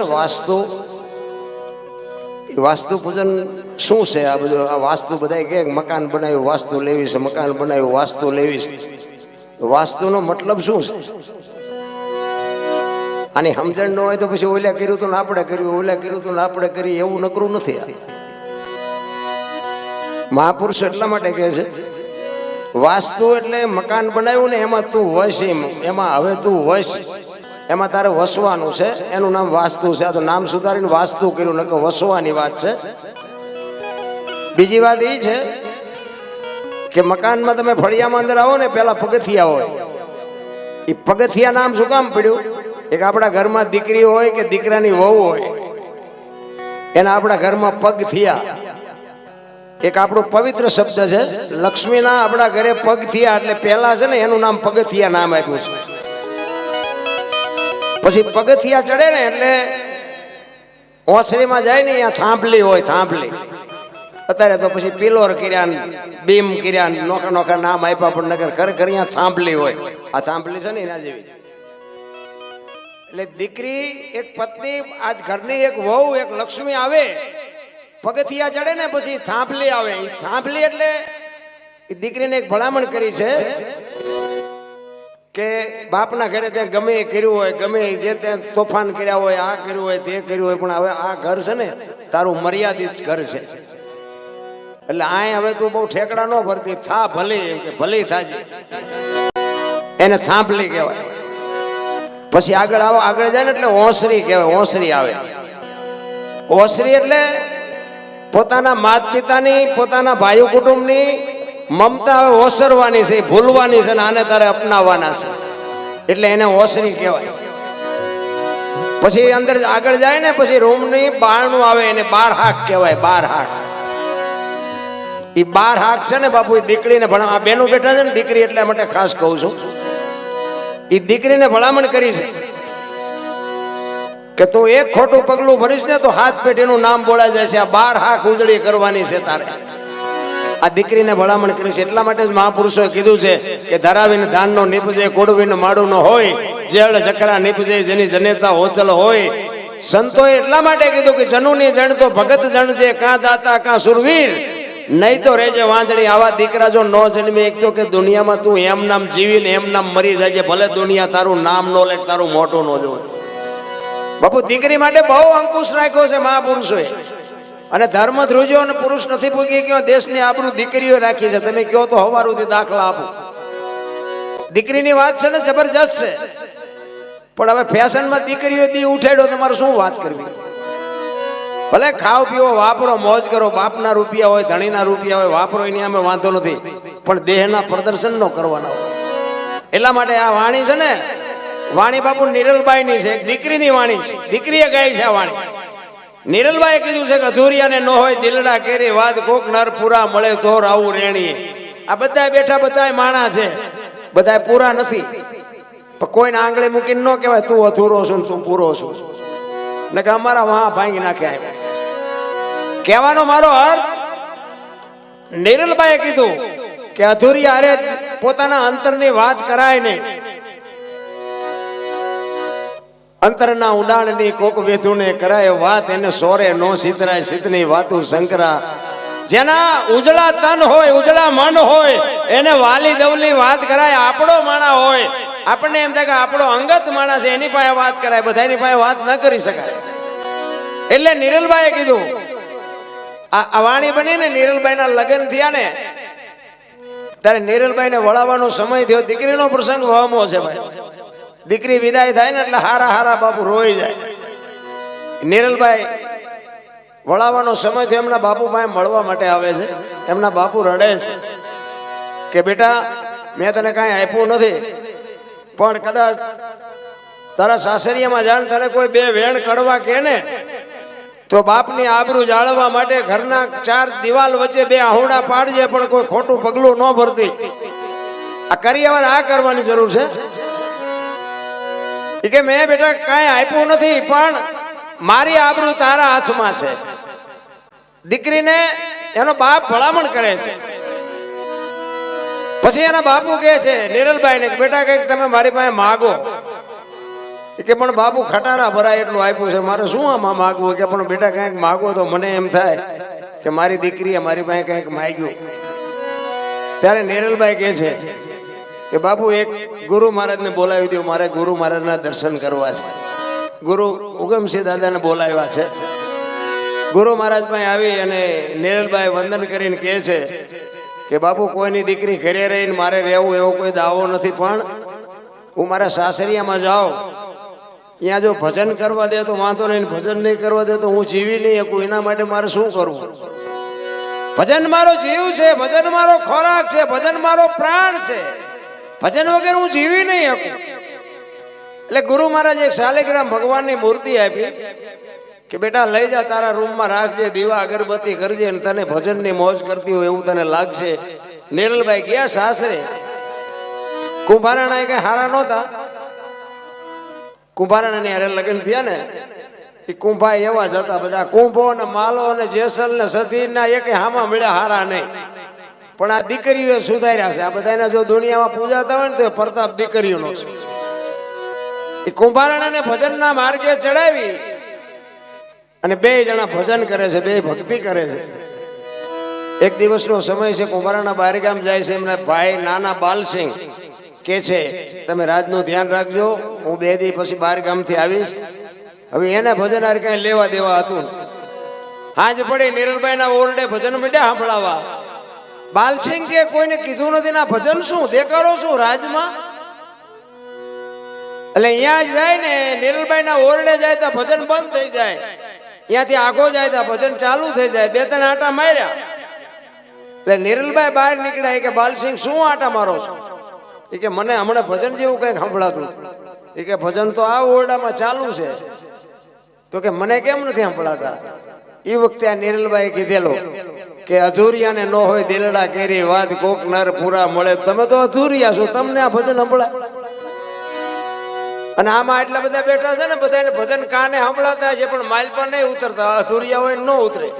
ને વાસ્તુ. વાસ્તુ પૂજન શું છે આ બધું? આ વાસ્તુ બધા કે મકાન બનાવ્યું, વાસ્તુ લેવી છે, મકાન બનાવ્યું, વાસ્તુ લેવી છે. વાસ્તુનો મતલબ શું છે? આની સમજણ ન હોય તો પછી ઓલા કર્યું ને આપણે કર્યું, ઓલા કર્યું ને આપણે કરી એવું નકરું નથી આ. મહાપુરુષ એટલા માટે કહે છે, વાસ્તુ એટલે મકાન બનાવ્યું ને એમાં તું વસ એમ, એમાં હવે તું વસ એમાં તારે વસવાનું છે. એનું નામ વાસ્તુ છે. આ તો નામ સુધારીને વાસ્તુ કર્યું, નકર વસવાની વાત છે. બીજી વાત એ છે કે મકાનમાં તમે ફળિયામાં અંદર આવો ને, પેલા પગથિયા હોય. એ પગથિયા નામ શું કામ પડ્યું? એક આપણા ઘરમાં દીકરી હોય કે દીકરાની વહુ હોય. એના આપણા ઘરમાં પગ થયા. એક આપણો પવિત્ર શબ્દ છે. લક્ષ્મીના આપણા ઘરે પગ થયા એટલે પહેલા છે ને એનું નામ પગથિયા નામ આપ્યું છે. પછી પગથિયા ચડે ને એટલે ઓસરીમાં જાય ને અહીંયા થાંભલી હોય, થાંભલી. અત્યારે તો પછી પિલોર કર્યા બીમ કર્યા નોખા નોખા નામ આપ્યા પણ નગર ખરેખર અહીંયા થાંભલી હોય. આ થાંભલી છે ને એના જેવી. એટલે દીકરી, એક પત્ની, આજ ઘરની એક વહુ, એક લક્ષ્મી આવે, પગથિયા ચડે ને પછી થાંભલી આવે. એ થાંભલી એટલે દીકરીને એક ભલામણ કરી છે કે બાપના ઘરે ત્યાં ગમે એ કર્યું હોય, ગમે જે ત્યાં તોફાન કર્યા હોય, આ કર્યું હોય, તે કર્યું હોય, પણ હવે આ ઘર છે ને, તારું મર્યાદિત ઘર છે. એટલે આય હવે તું બહુ ઠેકડા ન ભરતી, થા ભલે કે, ભલે થાજે. એને થાંભલી કહેવાય. પછી આગળ આવો, આગળ જાય ને એટલે ઓસરી કહેવાય, ઓસરી આવે. ઓસરી એટલે પોતાના માત પિતાની પોતાના ભાઈ કુટુંબની મમતા ઓસરવાની છે, ભૂલવાની છે ને આને તારે અપનાવવાના છે. એટલે એને ઓસરી કહેવાય. પછી અંદર આગળ જાય ને, પછી રૂમની બહારનું આવે એને બાર હાક કહેવાય બાર હાક એ બાર હાક છે ને બાપુ એ દીકરીને ભણા આ બેનું બેઠા છે ને દીકરી એટલા માટે ખાસ કહું છું. એ દીકરીને ભલામણ કરી છે કે તું એક ખોટું પગલું ભરીશ ને તો હાથ પેઢીનું નામ બોલાઈ જાય છે આ બાર હાક ઉજળી કરવાની છે તારે. આ દીકરીને ભલામણ કરી છે. એટલા માટે જ મહાપુરુષોએ કીધું છે કે ધરાવીને ધાનનો નીપજે કોડવીને માડું હોય, જેળ, જકરા નીપજે જેની જનેતા હોચલ હોય, સંતોએ એટલા માટે કીધું કે જનુની જણ તો ભગત જણ છે કાં દાતા, કાં સુરવીર, નહીં તો રેજે વાંચણી આવા દીકરા જો ન જન્મે, એક તો કે દુનિયામાં તું એમ નામ જીવીને એમ નામ મરી જાય છે. ભલે દુનિયા તારું નામ નો લે, તારું મોટું ન જોવે. બાપુ, દીકરી માટે બહુ અંકુશ રાખ્યો છે મહાપુરુષોએ. અને ધર્મ ધ્રુજો અને પુરુષ નથી પૂગી ગયો, દેશની આબરૂ દીકરીઓ રાખી છે. તમે કહો તો હવારુથી દાખલા આપો. દીકરીની વાત છે ને, જબરજસ્ત છે. પણ હવે ફેશનમાં દીકરીઓ દી ઉઠાડ્યો તમારે શું વાત કરવી? ભલે ખાવ પીવો, વાપરો, મોજ કરો, બાપના રૂપિયા હોય, ધણીના રૂપિયા હોય, વાપરો એની અમે વાંધો નથી. પણ દેહના પ્રદર્શન નો કરવાના હોય. એટલા માટે આ વાણી છે ને, વાણી બાપુ નિરલબાઈની છે દીકરીની વાણી છે. દીકરીએ ગાય છે આ વાણી. નિરલબાઈએ કીધું છે કે અધૂરિયાને ન હોય દિલડા કેરી વાત કોક નર પૂરા મળે તો આવું રેણી. આ બધા બેઠા બધા માણા છે. બધા પૂરા નથી. કોઈને આંગળી મૂકીને ન કહેવાય, તું અધૂરો છું તું પૂરો છું. ને કે અમારા વાહ ભાંગી નાખ્યા કહેવાનો મારો અર્થ, નિરલભાઈએ કીધું કે અધૂરી અરે પોતાના અંતરની વાત કરાય નહીં. અંતરના ઉડાણની કોક વેધુને કરાય વાત, એને સોરે નો સિતરાય સિતની વાતું શંકરા જેના ઉજળા તન હોય, ઉજળા મન હોય, એને વાલી દવલી વાત કરાય, આપણો માણા હોય. આપણને એમ થાય કે આપણો અંગત માણસ એની પાસે વાત કરાય, બધાની પાસે વાત ન કરી શકાય. એટલે નિરલભાઈએ કીધું, આ વાણી બની ને નિરલભાઈના લગ્ન થયા ને, ત્યારે નિરલભાઈને વળાવવાનો સમય થયો, દીકરીનો પ્રસંગ વહમો છે ભાઈ. દીકરી વિદાય થાય ને એટલે હારા હારા બાપુ રોઈ જાય. નિરલભાઈ, વળાવવાનો સમય થયો એમના બાપુ પાસે મળવા માટે આવે છે. એમના બાપુ રડે છે કે, બેટા, મેં તને કાંઈ આપ્યું નથી. પણ કદાચ તારા સાસરિયામાં જાણ તને કોઈ બે વેણ કડવા કે ને, તો બાપની આબરૂ જાળવવા માટે ઘરના ચાર દિવાલ વચ્ચે બે આહુડા પાડજે પણ કોઈ ખોટું પગલું ન ભરતી. આ કરી આ કરવાની જરૂર છે? ઈ કે મેં બેટા કાંઈ આપ્યું નથી, પણ મારી આબરૂ તારા હાથમાં છે. દીકરીને એનો બાપ ભલામણ કરે છે. પછી એના બાપુ કહે છે નિરલભાઈ ને બેટા કંઈક તમે મારી પાસે માગો. એ કે, પણ બાપુ ખટારા ભરાય એટલું આપ્યું છે, મારે શું આમાં માગવું? કે પણ બેટા કંઈક માગો તો મને એમ થાય કે મારી દીકરીએ મારી પાસે કંઈક માગ્યું. ત્યારે નેરલભાઈ કહે છે કે બાપુ, એક ગુરુ મહારાજને બોલાવી દઉં મારે ગુરુ મહારાજના દર્શન કરવા છે. ગુરુ ઉગમસિંહ દાદાને બોલાવ્યા છે. ગુરુ મહારાજ પાસે આવી અને નીરલભાઈ વંદન કરીને કહે છે કે બાપુ, કોઈની દીકરી ઘરે રહીને મારે રહેવું એવો કોઈ દાવો નથી, પણ હું મારા સાસરિયામાં જાઉં. ત્યાં જો ભજન કરવા દે તો વાંધો નહીં, ભજન નહીં કરવા દે તો હું જીવી નહીં શકું, એના માટે મારે શું કરવું? ભજન મારો જીવ છે, ભજન મારો ખોરાક છે, ભજન મારો પ્રાણ છે. ભજન વગર હું જીવી નહીં શકું. એટલે ગુરુ મહારાજ એક શાલિગ્રામ ભગવાનની મૂર્તિ આપી કે બેટા લઈ જા તારા રૂમમાં રાખજે, દીવા, અગરબત્તી કરજે અને તને ભજનની મોજ કરતી હોય એવું તને લાગશે. નિરલભાઈ ગયા સાસરે. કુંભારાણા કઈ હારા નહોતા. કુંભારાણાની હારે લગ્ન થયા ને. એ કુંભા એવા જ હતા બધા. કુંભો ને માલો ને જેસલ ને સતીર ના એકે હામાં મળ્યા હારા નહીં. પણ આ દીકરીઓ સુધાર્યા છે. આ બધાને જો દુનિયામાં પૂજાતા હોય ને તો પ્રતાપ દીકરીઓનો એ કુંભારાણાને ભજનના માર્ગે ચડાવી અને બે જણા ભજન કરે છે, બે ભક્તિ કરે છે. એક દિવસનો સમય છે કુંભારાના બહારગામ જાય છે, એમના ભાઈ નાના બાલસિંહ કે છે, તમે રાજનું ધ્યાન રાખજો, હું બે દી પછી બહાર ગામથી આવીશ. હવે એને ભજન હારે કઈ લેવા દેવા હતું હાજ પડી, નિરલભાઈના ઓરડે ભજન મીડ્યા સાંભળાવા. બાલસિંહ કે કોઈને કીધું નથી, ના, ભજન શું? દેખાડો શું? રાજમાં? એટલે અહીંયા જાય ને નિરલભાઈના ઓરડે જાય તો ભજન બંધ થઈ જાય. ત્યાંથી આગો જાય તો ભજન ચાલુ થઈ જાય. બે ત્રણ આટા માર્યા. એટલે નીરલભાઈ બહાર નીકળ્યા. કે, બાલસિંહ, શું આટા મારો છો? એ કે, મને હમણાં ભજન જેવું કંઈક સંભળાતું. એ કે, ભજન તો આ ઓરડામાં ચાલુ છે. તો કે, મને કેમ નથી સંભળાતા? એ વખતે આ નીરલભાઈ કીધેલો. કે અધૂરિયાને ન હોય દિલડા કેરી વાત કોક નર પૂરા મળે. તમે તો અધૂરિયા છો, તમને આ ભજન સંભળાય. અને આમાં એટલા બધા બેઠા છે ને, બધાને ભજન કાને સંભળાતા છે, પણ માઇલ પર નહીં ઉતરતા, અધૂરિયા હોય ન ઉતરે.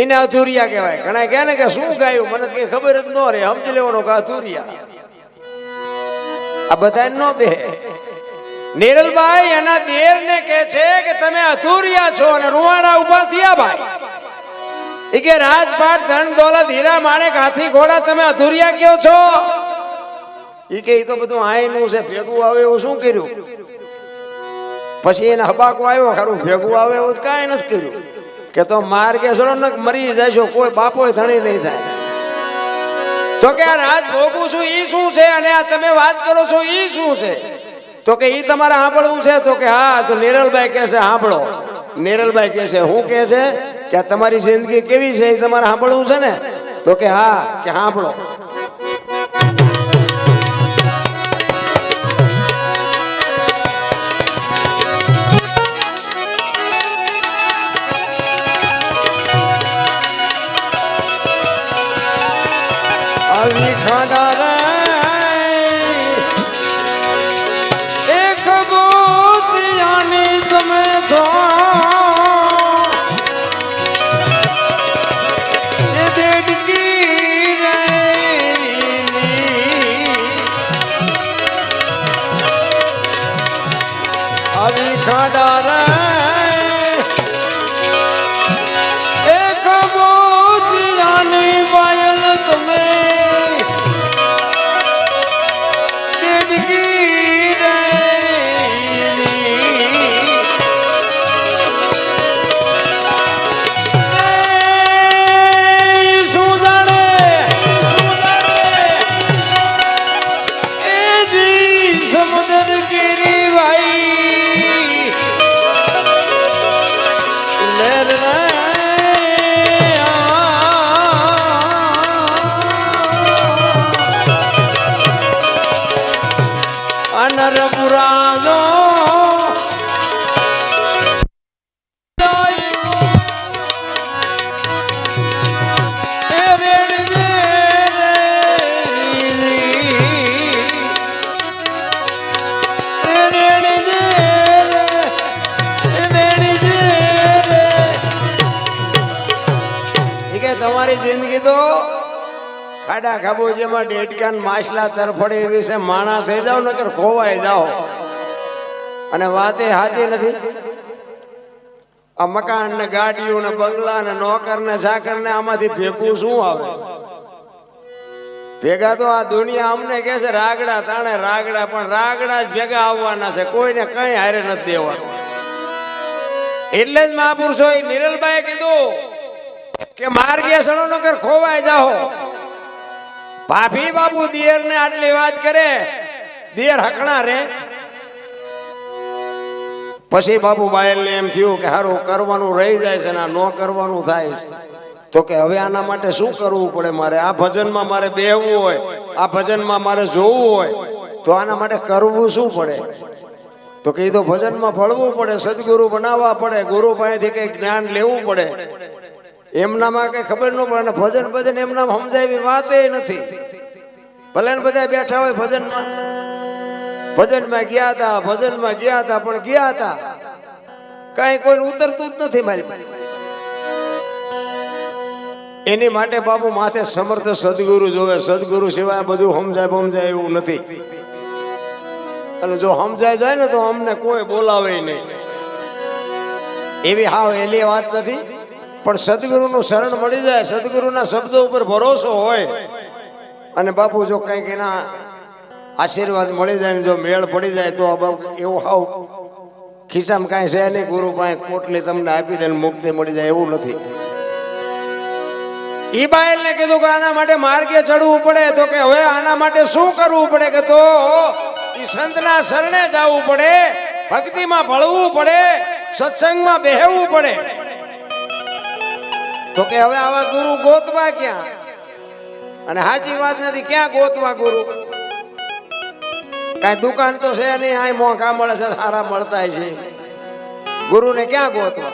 એને અધૂરિયા કહેવાય. ઘણા કહે ને કે શું ગાયું? મને કઈ ખબર જ ન રહે. સમજી લેવાનું કે અધૂરિયા. આ બધા ન બે. નિરલભાઈ એના દેર ને કે છે કે તમે અધૂરિયા છો અને રૂવાડા ઊભા થયા ભાઈ. એ કે રાજપાટ ધન દોલત હીરા માણેક હાથી ઘોડા તમે અધૂરિયા કયો છો? એ કે એ તો બધું આયનું છે, ભેગું આવે એવું શું કર્યું? પછી એને હબાકો આવ્યો, ખરું, ભેગું આવે એવું કાંઈ નથી કર્યું. કે તો માર કે છો ને મરી જશો કોઈ બાપો ધણી નહીં થાય. તો કે આ રાજ ભોગું છું એ શું છે? અને આ તમે વાત કરો છો એ શું છે? તો કે ઈ તમારે સાંભળવું છે? તો કે હા, તો નેરલભાઈ કહે છે, સાંભળો. નેરલભાઈ કહે છે, હું કહે છે કે તમારી જિંદગી કેવી છે? એ તમારે સાંભળવું છે ને? તો કે હા, કે સાંભળો. એ દેડકી કે તમારી જિંદગી તો ખાડા ખાબોજીમાં ડેટકાન માછલા તરફડે એવી માણા થઈ જાવ નકર ખોવાઈ જાઓ. અને વાતે સાચી નથી. આ મકાન ને ગાડીઓ ને બંગલા ને નોકર ને સાકર ને આમાંથી ભેગું શું આવે? ભેગા તો આ દુનિયા અમને કે છે, રાગડા તાણે રાગડા પણ રાગડા જ ભેગા આવવાના છે, કોઈને કઈ હારે નથી દેવાનું. એટલે જ મહાપુરુષો નિરલભાઈ કીધું કે માર્ગીય સણો નગર ખોવાઈ જાઓ. ભાભી બાબુ દિયર ને આટલી વાત કરે, દિયર હકણા રે. પછી બાબુ બાયલ ને એમ થયું કે હારું, કરવાનું રહી જાય છે ને ન કરવાનું થાય છે. તો કે હવે આના માટે શું કરવું પડે મારે? આ ભજનમાં મારે બેહવું હોય, આ ભજનમાં મારે જોવું હોય, તો આના માટે કરવું શું પડે? તો કે એ તો ભજનમાં ભળવું પડે, સદગુરુ બનાવવા પડે, ગુરુ પાસેથી કઈ જ્ઞાન લેવું પડે. એમનામાં કઈ ખબર ન પડે ભજન ભજન એમના સમજાવી વાત નથી. ભલે ને બધા બેઠા હોય ભજનમાં. ભજનમાં ગયા હતા ભજનમાં ગયા હતા પણ ગયા હતા કઈ કોઈ ઉતરતું જ નથી મારી. એની માટે બાપુ માથે સમર્થ સદગુરુ જોવે, સદગુરુ સિવાય બધું સમજાય સમજાય એવું નથી. અને જો સમજાય જાય ને તો અમને કોઈ બોલાવે નહીં. એવી હાવ એલી વાત નથી. પણ સદગુરુનું શરણ મળી જાય, સદગુરુના શબ્દો ઉપર ભરોસો હોય. અને બાપુ જો કંઈક એના આશીર્વાદ મળી જાય ને જો મેળ પડી જાય તો એવું હાવ ખિસ્સામાં કાંઈ છે નહીં, ગુરુ પાસે કોટલી તમને આપી દે મુક્તિ મળી જાય એવું નથી. ઈ બાયલ ને કીધું કે આના માટે માર્ગે ચડવું પડે. તો કે હવે આના માટે શું કરવું પડે કે તો સંતના શરણે જવું પડે, ભક્તિમાં ભળવું પડે, સત્સંગમાં બેહવું પડે. તો કે હવે આવા ગુરુ ગોતવા ક્યાં? અને સાચી વાત નથી, ક્યાં ગોતવા ગુરુ? કાંઈ દુકાન તો છે નહીં આ મોંઘા મળે છે સારા મળતા છે. ગુરુને ક્યાં ગોતવા?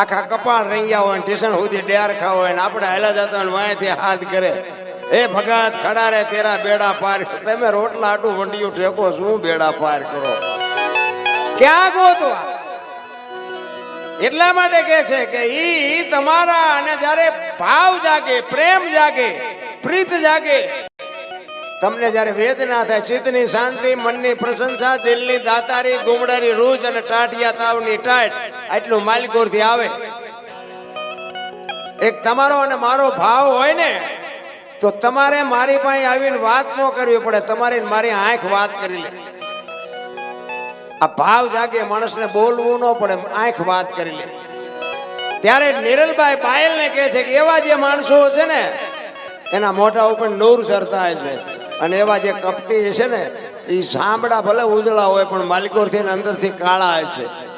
આખા કપાળ રંગ્યા હોય ને ટેશન સુધી ડેર ખાવ હોય ને આપણે હેલા જતા હોય વાંયથી હાથ કરે. એ ભગત ખડા રે, તેરા બેડા પાર. તમે રોટલા આટું વંડિયું ઠેકો, શું બેડા પાર કરો? ક્યાં ગોતવા? એટલા માટે કે છે કે ઈ તમારા અને જ્યારે ભાવ જાગે, પ્રેમ જાગે, પ્રીત જાગે, તમને જ્યારે વેદના થાય, ચિત્તની શાંતિ, મનની પ્રશંસા, દિલની દાતારી, ગુમડાની રૂજ અને ટાટિયા તાવની ટાટ, આટલું માલિકોરથી આવે. એક તમારો અને મારો ભાવ હોય ને, તો તમારે મારી પાસે આવીને વાત ન કરવી પડે, તમારી મારી આંખ વાત કરી લે. આ ભાવ જાગે માણસને બોલવું ન પડે, આંખ વાત કરી લે. ત્યારે નિરલભાઈ પાયલને કહે છે કે એવા જે માણસો છે ને, એના મોઢા ઉપર નૂર ચરતા છે. અને એવા જે કપટી છે ને એ સાંભળા ભલે ઉજળા હોય, પણ માલિકોરથી અંદરથી કાળા છે.